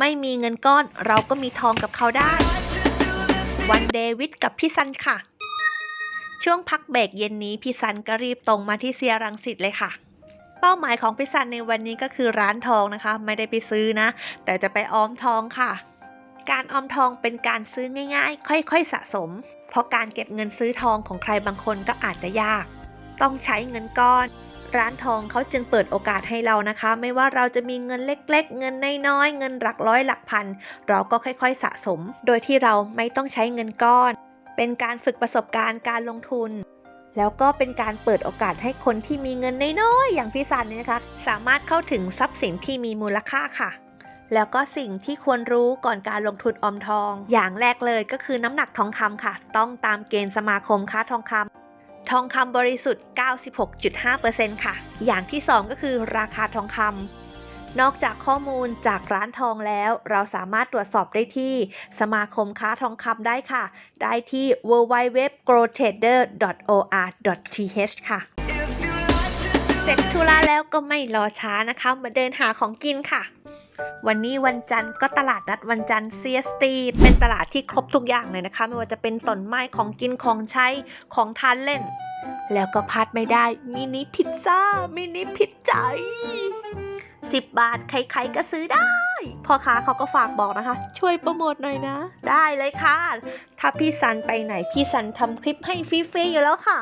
ไม่มีเงินก้อนเราก็มีทองกับเขาได้ วันเดวิดกับพี่ซันค่ะ ช่วงพักเบรกเย็นนี้พี่ซันก็รีบตรงมาที่เซียรังสิตเลยค่ะ เป้าหมายของพี่ซันในวันนี้ก็คือร้านทองนะคะ ไม่ได้ไปซื้อนะ แต่จะไปออมทองค่ะ การออมทองเป็นการซื้อง่าย ๆ ค่อยๆสะสม เพราะการเก็บเงินซื้อทองของใครบางคนก็อาจจะยาก ต้องใช้เงินก้อน ร้านทองเขาจึงเปิดโอกาสให้เรานะคะ ไม่ว่าเราจะมีเงินเล็ก ๆ เงินน้อยๆเงินหลักร้อยหลักพัน เราก็ค่อยๆสะสม โดยที่เราไม่ต้องใช้เงินก้อน เป็นการฝึกประสบการณ์การลงทุน แล้วก็เป็นการเปิดโอกาสให้คนที่มีเงินน้อยๆอย่างพี่ซันเนี่ยนะคะ สามารถเข้าถึงทรัพย์สินที่มีมูลค่าค่ะแล้วก็สิ่งที่ควรรู้ก่อนการลงทุนออมทอง อย่างแรกเลยก็คือน้ำหนักทองคำค่ะ ต้องตามเกณฑ์สมาคมค้าทองคำ ทองคำบริสุทธิ์ 96.5%ค่ะ อย่างที่ 2 ก็คือราคาทองคำนอกจากข้อมูลจากร้านทองแล้ว เราสามารถตรวจสอบได้ที่ สมาคมค้าทองคำได้ค่ะ ได้ที่ www.growtrader.or.th ค่ะเสร็จธุระแล้วก็ไม่รอช้านะคะ มาเดินหาของกินค่ะ วันนี้วันจันทร์ก็ตลาดนัดวันจันทร์เซียสตีเป็นตลาดที่ครบทุกอย่างเลยนะคะ ไม่ว่าจะเป็นต้นไม้ของกินของใช้ของทานเล่น แล้วก็พลาดไม่ได้มินิพิซซ่ามินิพิซใจสิบบาทใครๆก็ซื้อได้พ่อค้าเขาก็ฝากบอกนะคะ ช่วยโปรโมทหน่อยนะ ได้เลยค่ะ ถ้าพี่ซันไปไหน พี่ซันทำคลิปให้ฟรีๆอยู่แล้วค่ะ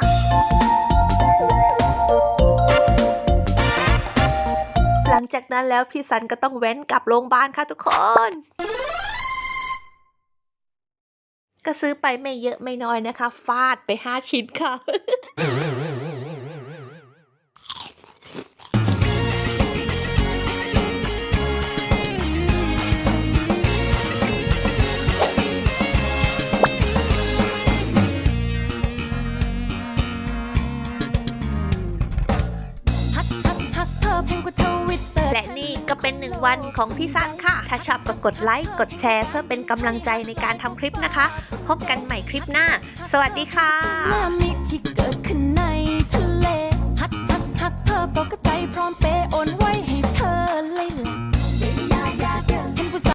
จากนั้นแล้วพี่ซันก็ต้องแว้นกลับโรงพยาบาลค่ะทุกคน ก็ซื้อไปไม่เยอะไม่น้อยนะคะ ฟาดไป 5 ชิ้นค่ะ ก็เป็นหนึ่งวันของพี่ซันค่ะ ถ้าชอบก็กดไลค์ กดแชร์ เพื่อเป็นกำลังใจในการทำคลิปนะคะ พบกันใหม่คลิปหน้า สวัสดีค่ะ